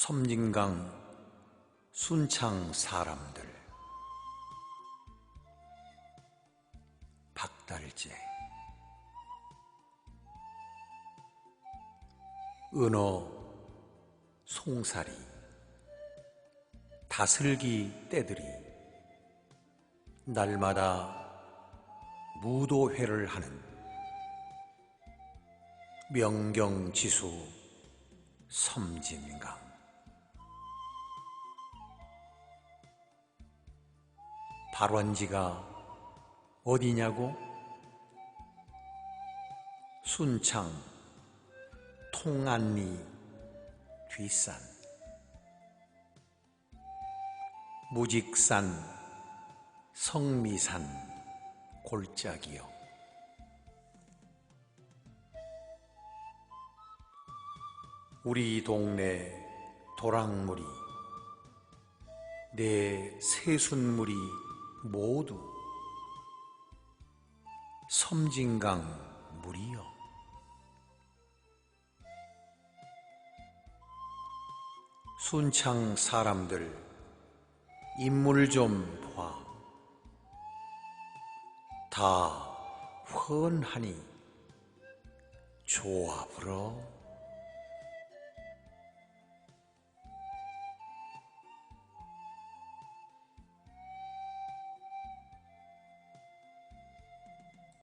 섬진강 순창 사람들. 박달재. 은어 송사리. 다슬기 떼들이. 날마다 무도회를 하는 명경지수 섬진강 발원지가 어디냐고? 순창 통안리 뒷산 무직산 성미산 골짜기요 우리 동네 도랑물이 내 새순물이 모두 섬진강 물이요. 순창 사람들 인물 좀 봐. 다 훤하니 불어.